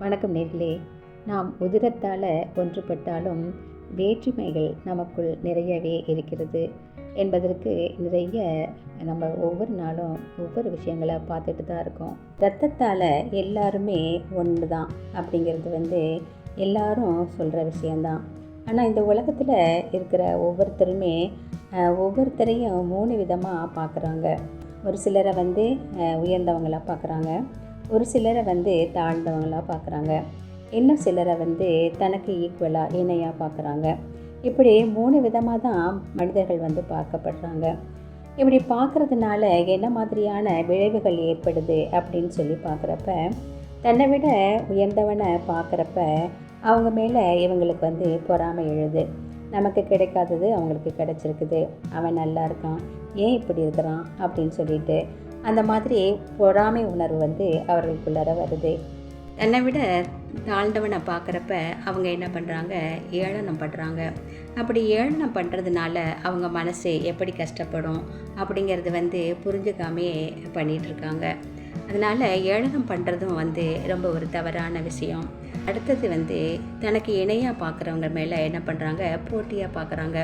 வணக்கம் நேர்களே. நாம் உதிரத்தால் ஒன்றுபட்டாலும் வேற்றுமைகள் நமக்குள் நிறையவே இருக்கிறது என்பதற்கு நிறைய நம்ம ஒவ்வொரு நாளும் ஒவ்வொரு விஷயங்களை பார்த்துட்டு தான் இருக்கோம். ரத்தத்தால் எல்லாருமே ஒன்று தான் அப்படிங்கிறது வந்து எல்லாரும் சொல்கிற விஷயந்தான் ஆனால் இந்த உலகத்தில் இருக்கிற ஒவ்வொருத்தருமே ஒவ்வொருத்தரையும் மூணு விதமாக பார்க்குறாங்க. ஒரு சிலரை வந்து உயர்ந்தவங்களாக பார்க்குறாங்க. ஒரு சிலரை வந்து தாழ்ந்தவங்களாக பார்க்குறாங்க. இன்னும் சிலரை வந்து தனக்கு ஈக்குவலாக இணையாக பார்க்குறாங்க. இப்படி மூணு விதமாக தான் மனிதர்கள் வந்து பார்க்கப்படுறாங்க. இப்படி பார்க்குறதுனால என்ன மாதிரியான விளைவுகள் ஏற்படுது அப்படின்னு சொல்லி பார்க்குறப்ப தன்னை விட உயர்ந்தவனை பார்க்குறப்ப அவங்க மேலே இவங்களுக்கு வந்து பொறாமை எழுது. நமக்கு கிடைக்காதது அவங்களுக்கு கிடைச்சிருக்குது. அவன் நல்லா இருக்கான். ஏன் இப்படி இருக்கிறான்? அப்படின்னு சொல்லிட்டு அந்த மாதிரி பொறாமை உணர்வு வந்து அவர்களுக்குள்ளார வருது. என்னை விட தாழ்ந்தவனை பார்க்குறப்ப அவங்க என்ன பண்ணுறாங்க? ஏளனம் பண்ணுறாங்க அப்படி ஏளனம் பண்ணுறதுனால அவங்க மனசு எப்படி கஷ்டப்படும் அப்படிங்கிறது வந்து புரிஞ்சுக்காமையே பண்ணிகிட்ருக்காங்க. அதனால் ஏளனம் பண்ணுறதும் வந்து ரொம்ப ஒரு தவறான விஷயம். அடுத்தது வந்து தனக்கு இணையாக பார்க்குறவங்க மேலே என்ன பண்ணுறாங்க போட்டியாக பார்க்குறாங்க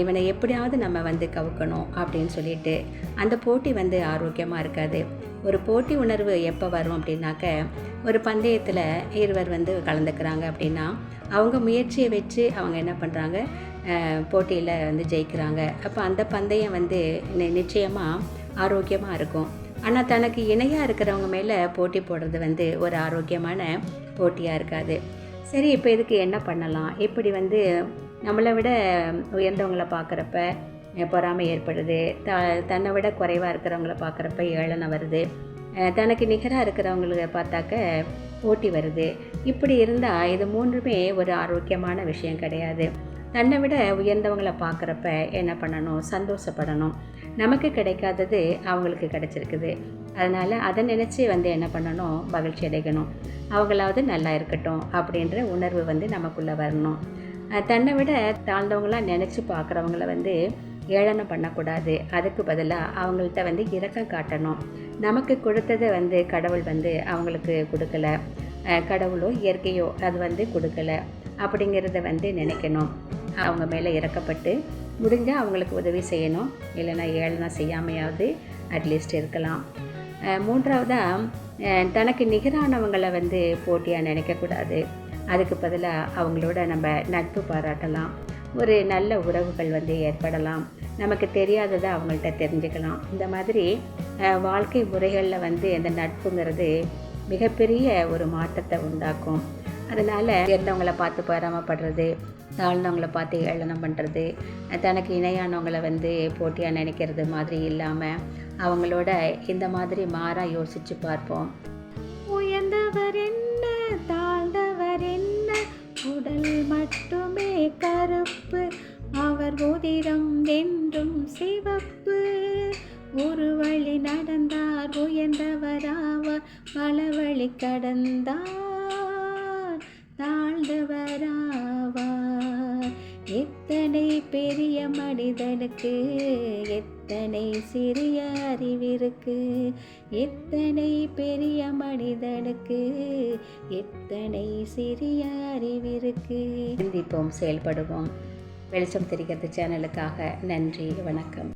இவனை எப்படியாவது நம்ம வந்து கவுக்கணும் அப்படின்னு சொல்லிட்டு அந்த போட்டி வந்து ஆரோக்கியமாக இருக்காது. ஒரு போட்டி உணர்வு எப்போ வரும் அப்படின்னாக்க ஒரு பந்தயத்தில் இருவர் வந்து கலந்துக்கிறாங்க அப்படின்னா அவங்க முயற்சியை வச்சு அவங்க என்ன பண்ணுறாங்க போட்டியில் வந்து ஜெயிக்கிறாங்க. அப்போ அந்த பந்தயம் வந்து நிச்சயமாக ஆரோக்கியமாக இருக்கும். ஆனால் தனக்கு இணையாக இருக்கிறவங்க மேலே போட்டி போடுறது வந்து ஒரு ஆரோக்கியமான போட்டியாக இருக்காது. சரி இப்போ இதுக்கு என்ன பண்ணலாம்? இப்படி வந்து நம்மளை விட உயர்ந்தவங்களை பார்க்குறப்ப பொறாமை ஏற்படுது. த தன்னை விட குறைவாக இருக்கிறவங்கள பார்க்குறப்ப ஏளனை வருது. தனக்கு நிகராக இருக்கிறவங்களுக்கு பார்த்தாக்க போட்டி வருது. இப்படி இருந்தால் இது மூன்றுமே ஒரு ஆரோக்கியமான விஷயம் கிடையாது. தன்னை விட உயர்ந்தவங்களை பார்க்குறப்ப என்ன பண்ணணும்? சந்தோஷப்படணும். நமக்கு கிடைக்காதது அவங்களுக்கு கிடைச்சிருக்குது. அதனால் அதை நினச்சி வந்து என்ன பண்ணணும்? மகிழ்ச்சி அடைக்கணும் அவங்களாவது நல்லா இருக்கட்டும் அப்படின்ற உணர்வு வந்து நமக்குள்ளே வரணும். தன்னை விட தாழ்ந்தவங்களாம் நினச்சி பார்க்குறவங்கள வந்து ஏளனம் பண்ணக்கூடாது. அதுக்கு பதிலாக அவங்கள்ட்ட வந்து இறக்கம் காட்டணும். நமக்கு கொடுத்ததை வந்து கடவுள் வந்து அவங்களுக்கு கொடுக்கல. கடவுளோ இயற்கையோ அது வந்து கொடுக்கல அப்படிங்கிறத வந்து நினைக்கணும். அவங்க மேலே இறக்கப்பட்டு முடிஞ்சால் அவங்களுக்கு உதவி செய்யணும். இல்லைன்னா ஏழனா செய்யாமையாவது அட்லீஸ்ட் இருக்கலாம். மூன்றாவதாக தனக்கு நிகரானவங்களை வந்து போட்டியாக நினைக்கக்கூடாது. அதுக்கு பதிலாக அவங்களோட நம்ம நட்பு பாராட்டலாம். ஒரு நல்ல உறவுகள் வந்து ஏற்படலாம். நமக்கு தெரியாததை அவங்கள்ட்ட தெரிஞ்சுக்கலாம். இந்த மாதிரி வாழ்க்கை முறைகளில் வந்து அந்த நட்புங்கிறது மிகப்பெரிய ஒரு மாற்றத்தை உண்டாக்கும். அதனால் இருந்தவங்களை பார்த்து பராமப்படுறது தாழ்ந்தவங்களை பார்த்து ஏளனம் பண்ணுறது தனக்கு இணையானவங்களை வந்து போட்டியாக நினைக்கிறது மாதிரி இல்லாமல் அவங்களோட இந்த மாதிரி மாறாக யோசித்து பார்ப்போம். உயர்ந்தவர் என்ன தாழ்ந்தவர் என்ன? உடல் மட்டுமே கருப்பு. அவர் உதிரம் என்றும் சிவப்பு. ஒரு வழி நடந்தார் உயர்ந்தவராவார். பல வழி கடந்தார். மனிதனுக்கு எத்தனை சிறிய அறிவிருக்கு? எத்தனை பெரிய மனிதனுக்கு எத்தனை சிறிய அறிவிருக்கு? சிந்திப்போம் செயல்படுவோம். வெளிச்சம் தெரிகிறது சேனலுக்காக நன்றி வணக்கம்.